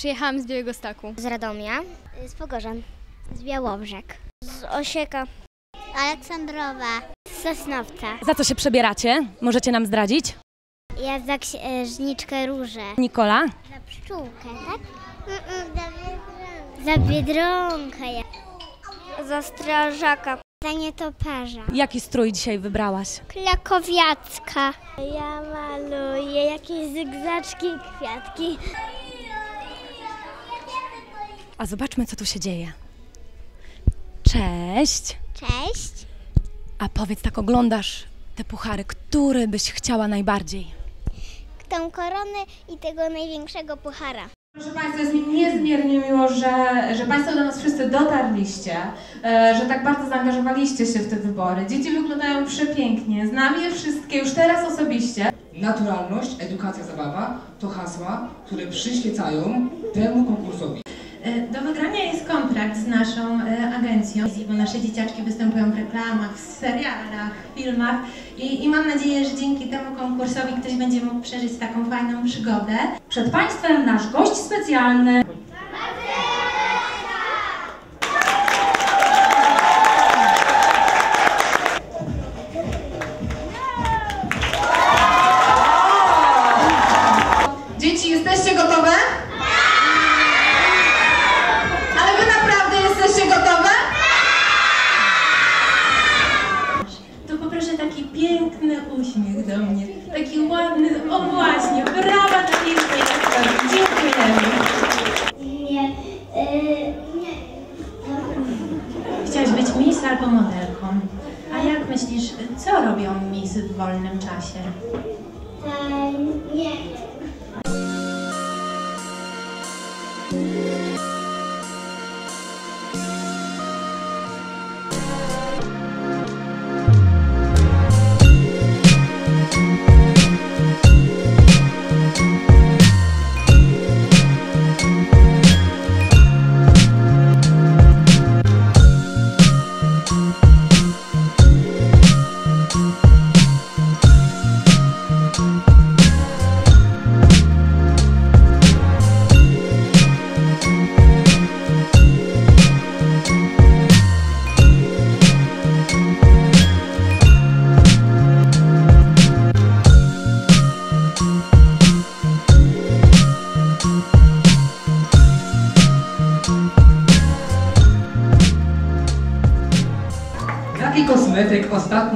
Przyjechałam z Białego Stoku. Z Radomia. Z Pogorzan. Z Białobrzeg. Z Osieka. Aleksandrowa. Z Sosnowca. Za co się przebieracie? Możecie nam zdradzić? Ja za księżniczkę różę. Nikola? Za pszczółkę, tak? za biedronkę. Za biedronkę. Ja. Za strażaka. Za nietoperza. Jaki strój dzisiaj wybrałaś? Klakowiacka. Ja maluję jakieś zygzaczki i kwiatki. A zobaczmy, co tu się dzieje. Cześć. Cześć. A powiedz, tak oglądasz te puchary, który byś chciała najbardziej? Tą koronę i tego największego puchara. Proszę Państwa, jest mi niezmiernie miło, że, że Państwo do nas wszyscy dotarliście, e, że tak bardzo zaangażowaliście się w te wybory. Dzieci wyglądają przepięknie, znam je wszystkie już teraz osobiście. Naturalność, edukacja, zabawa to hasła, które przyświecają temu konkursowi. E, Do wygrania jest kontrakt z naszą e, agencją, bo nasze dzieciaczki występują w reklamach, w serialach, filmach i, i mam nadzieję, że dzięki temu konkursowi ktoś będzie mógł przeżyć taką fajną przygodę. Przed Państwem nasz gość specjalny. Do mnie, taki ładny, o właśnie, brawa dla historii, dziękujemy. Nie. nie. Chciałaś być miss albo modelką. A jak myślisz, co robią misy w wolnym czasie? nie.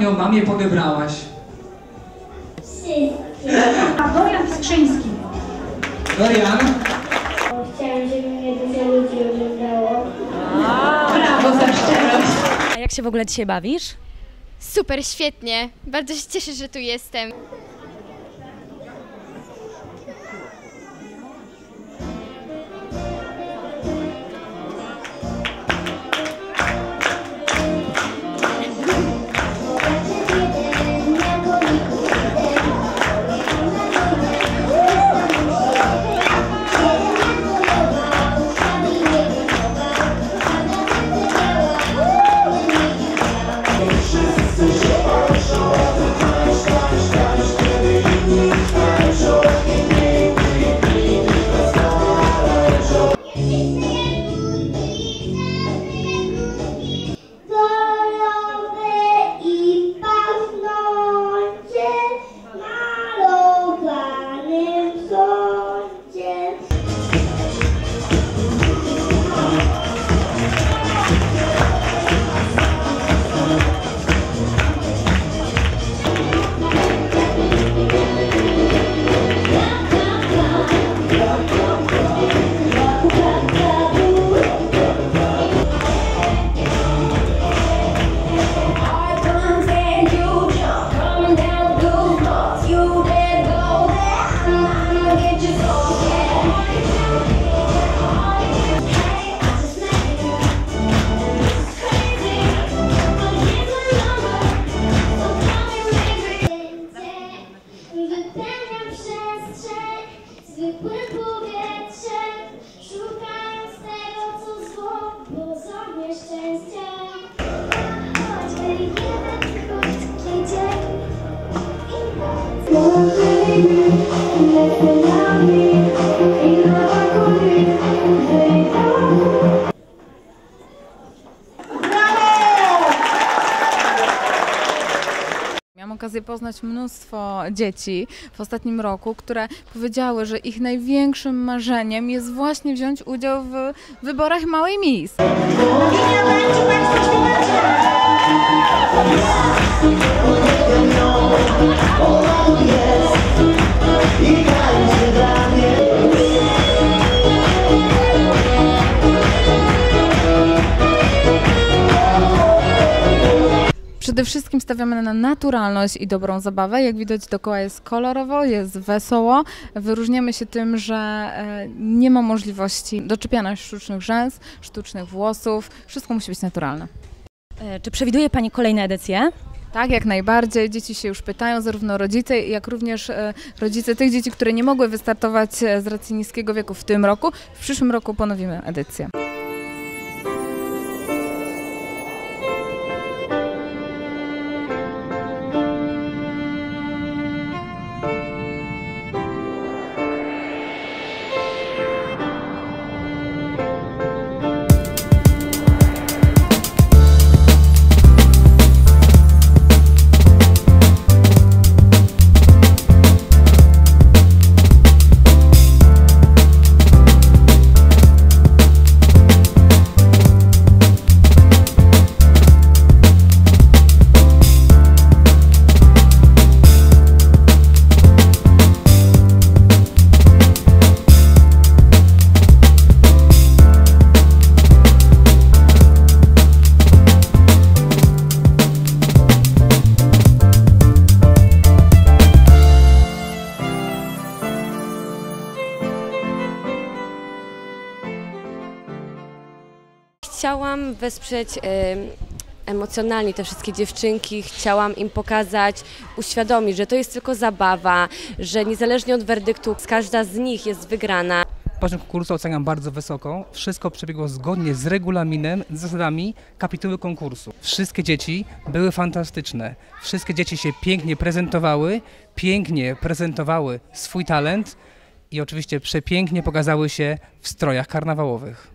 Ostatnio mamie podebrałaś? A Dorian Skrzyński. Dorian? Chciałam, żeby mnie dużo ludzi oglądało. Brawo za szczerość. A jak się w ogóle dzisiaj bawisz? Super, świetnie. Bardzo się cieszę, że tu jestem. Okazję poznać mnóstwo dzieci w ostatnim roku, które powiedziały, że ich największym marzeniem jest właśnie wziąć udział w wyborach Małej Miss. Przede wszystkim stawiamy na naturalność i dobrą zabawę. Jak widać dookoła jest kolorowo, jest wesoło. Wyróżniamy się tym, że e, nie ma możliwości doczepiania sztucznych rzęs, sztucznych włosów. Wszystko musi być naturalne. E, Czy przewiduje Pani kolejne edycje? Tak, jak najbardziej. Dzieci się już pytają, zarówno rodzice, jak również e, rodzice tych dzieci, które nie mogły wystartować z racji niskiego wieku w tym roku. W przyszłym roku ponowimy edycję. Chciałam wesprzeć em, emocjonalnie te wszystkie dziewczynki, chciałam im pokazać, uświadomić, że to jest tylko zabawa, że niezależnie od werdyktu każda z nich jest wygrana. Poziom konkursu oceniam bardzo wysoko. Wszystko przebiegło zgodnie z regulaminem, z zasadami kapituły konkursu. Wszystkie dzieci były fantastyczne. Wszystkie dzieci się pięknie prezentowały, pięknie prezentowały swój talent i oczywiście przepięknie pokazały się w strojach karnawałowych.